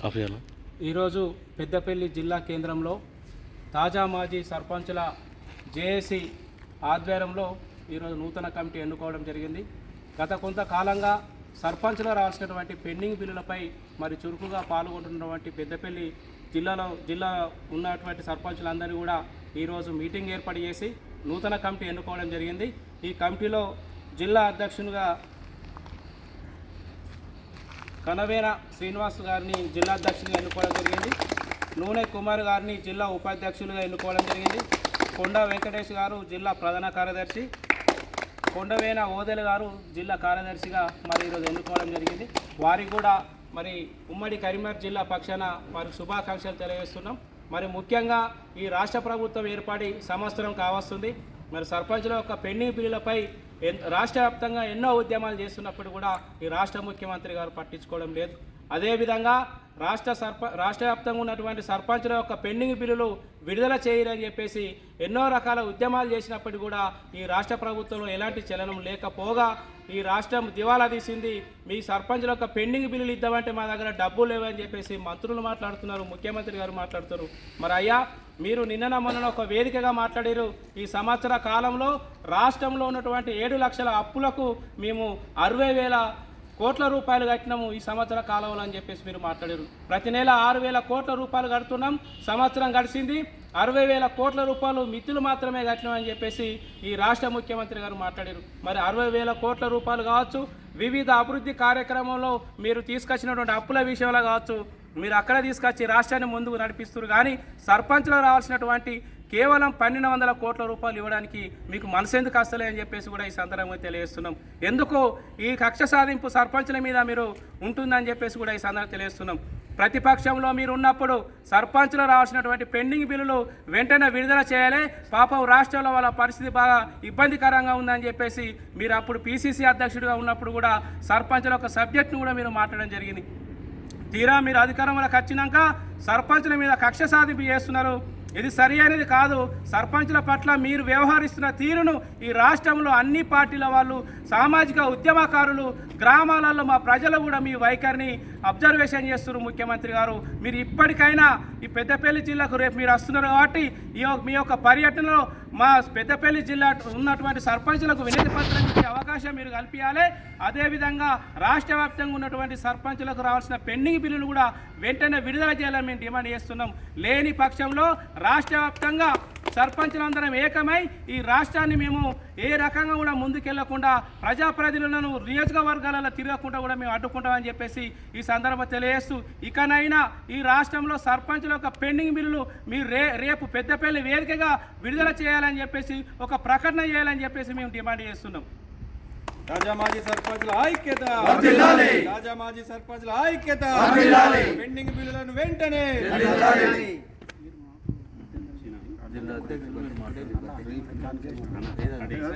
Coffee ఈరోజు పెద్దపల్లి జిల్లా కేంద్రంలో తాజా మాజీ సర్పంచుల జేఏసీ ఆధ్వర్యంలో ఈరోజు నూతన కమిటీ ఎన్నుకోవడం జరిగింది. గత కొంతకాలంగా సర్పంచులు రావాల్సినటువంటి పెండింగ్ బిల్లులపై మరి చురుకుగా పాల్గొంటున్నటువంటి పెద్దపల్లి జిల్లాలో జిల్లా ఉన్నటువంటి సర్పంచులందరినీ కూడా ఈరోజు మీటింగ్ ఏర్పాటు చేసి నూతన కమిటీ ఎన్నుకోవడం జరిగింది. ఈ కమిటీలో జిల్లా అధ్యక్షునిగా కనవేన శ్రీనివాస్ గారిని జిల్లా అధ్యక్షులుగా ఎన్నుకోవడం జరిగింది. నూనె కుమార్ గారిని జిల్లా ఉపాధ్యక్షులుగా ఎన్నుకోవడం జరిగింది. కొండ వెంకటేష్ గారు జిల్లా ప్రధాన కార్యదర్శి. కొండవేన ఓదెల గారు జిల్లా కార్యదర్శిగా మరి ఈరోజు ఎన్నుకోవడం జరిగింది. వారికి కూడా మరి ఉమ్మడి కరీంనగర్ జిల్లా పక్షాన వారికి శుభాకాంక్షలు తెలియజేస్తున్నాం. మరి ముఖ్యంగా ఈ రాష్ట్ర ప్రభుత్వం ఏర్పడి సంవత్సరం కావస్తుంది. మరి సర్పంచుల యొక్క పెండింగ్ బిల్లులపై రాష్ట్ర వ్యాప్తంగా ఎన్నో ఉద్యమాలు చేస్తున్నప్పుడు కూడా ఈ రాష్ట్ర ముఖ్యమంత్రి గారు పట్టించుకోవడం లేదు. అదేవిధంగా రాష్ట్ర సర్ప రాష్ట్ర వ్యాప్తంగా ఉన్నటువంటి సర్పంచుల యొక్క పెండింగ్ బిల్లులు విడుదల చేయరని చెప్పేసి ఎన్నో రకాల ఉద్యమాలు చేసినప్పటికీ కూడా ఈ రాష్ట్ర ప్రభుత్వంలో ఎలాంటి చలనం లేకపోగా ఈ రాష్ట్రం దివాలా తీసింది. మీ సర్పంచుల యొక్క పెండింగ్ బిల్లులు ఇద్దామంటే మా దగ్గర డబ్బులు లేవని చెప్పేసి మంత్రులు మాట్లాడుతున్నారు ముఖ్యమంత్రి గారు మాట్లాడుతున్నారు. మరి అయ్యా మీరు నిన్న మొన్న ఒక వేదికగా మాట్లాడారు. ఈ సంవత్సర కాలంలో రాష్ట్రంలో ఉన్నటువంటి ఏడు లక్షల అప్పులకు మేము అరవై వేల కోట్ల రూపాయలు కట్టినాము ఈ సంవత్సర కాలంలో అని చెప్పేసి మీరు మాట్లాడారు. ప్రతి నెల ఆరు వేల కోట్ల రూపాయలు కడుతున్నాం సంవత్సరం గడిచింది అరవై వేల కోట్ల రూపాయలు మిత్తులు మాత్రమే కట్టినామని చెప్పేసి ఈ రాష్ట్ర ముఖ్యమంత్రి గారు మాట్లాడారు. మరి అరవై వేల కోట్ల రూపాయలు కావచ్చు వివిధ అభివృద్ధి కార్యక్రమంలో మీరు తీసుకొచ్చినటువంటి అప్పుల విషయంలో కావచ్చు మీరు అక్కడ తీసుకొచ్చి రాష్ట్రాన్ని ముందుకు నడిపిస్తున్నారు. కానీ సర్పంచ్లో రావాల్సినటువంటి కేవలం పన్నెండు వందల కోట్ల రూపాయలు ఇవ్వడానికి మీకు మనసు ఎందుకు వస్తలే అని చెప్పేసి కూడా ఈ సందర్భంగా తెలియజేస్తున్నాం. ఎందుకు ఈ కక్ష సాధింపు సర్పంచుల మీద మీరు ఉంటుందని చెప్పేసి కూడా ఈ సందర్భంగా తెలియజేస్తున్నాం. ప్రతిపక్షంలో మీరు ఉన్నప్పుడు సర్పంచ్లో రావాల్సినటువంటి పెండింగ్ బిల్లులు వెంటనే విడుదల చేయాలి. పాపం రాష్ట్రంలో వాళ్ళ పరిస్థితి బాగా ఇబ్బందికరంగా ఉందని చెప్పేసి మీరు అప్పుడు పీసీసీ అధ్యక్షుడిగా ఉన్నప్పుడు కూడా సర్పంచుల యొక్క సబ్జెక్ట్ను కూడా మీరు మాట్లాడడం జరిగింది. తీరా మీరు అధికారంలోకి వచ్చినాక సర్పంచుల మీద కక్ష సాధింపు చేస్తున్నారు. ఇది సరి అనేది కాదు. సర్పంచుల పట్ల మీరు వ్యవహరిస్తున్న తీరును ఈ రాష్ట్రంలో అన్ని పార్టీల వాళ్ళు సామాజిక ఉద్యమకారులు గ్రామాలలో మా ప్రజలు కూడా మీ వైఖరిని అబ్జర్వేషన్ చేస్తున్నారు ముఖ్యమంత్రి గారు. మీరు ఇప్పటికైనా ఈ పెద్దపల్లి జిల్లాకు రేపు మీరు వస్తున్నారు కాబట్టి ఈ యొక్క- మీ యొక్క పర్యటనలో మా పెద్దపల్లి జిల్లా ఉన్నటువంటి సర్పంచులకు వినతి పత్రం ఇచ్చే అవకాశం మీరు కల్పించాలి. అదేవిధంగా రాష్ట్ర వ్యాప్తంగా ఉన్నటువంటి సర్పంచులకు రావాల్సిన పెండింగ్ బిల్లులు కూడా వెంటనే విడుదల చేయాలని మేము డిమాండ్ చేస్తున్నాం. లేని పక్షంలో రాష్ట్ర వ్యాప్తంగా సర్పంచులందరం ఏకమై ఈ రాష్ట్రాన్ని మేము ఏ రకంగా కూడా ముందుకెళ్ళకుండా ప్రజాప్రతినిధులను నియోజకవర్గాలలో తిరగకుండా కూడా మేము అడ్డుకుంటామని చెప్పేసి ఈ సందర్భం తెలియజేస్తూ ఇకనైనా ఈ రాష్ట్రంలో సర్పంచుల యొక్క పెండింగ్ బిల్లులు మీరు రే రేపు పెద్దపల్లి వేదికగా విడుదల చేయాలని చెప్పేసి ఒక ప్రకటన చేయాలని చెప్పేసి మేము డిమాండ్ చేస్తున్నాం. రాజా మాజీ సర్పంచ్ల ఐక్యత. రాజా మాజీ సర్పంచ్ల ఐక్యత. పెండింగ్ బిల్లులను వెంటనే జిల్లా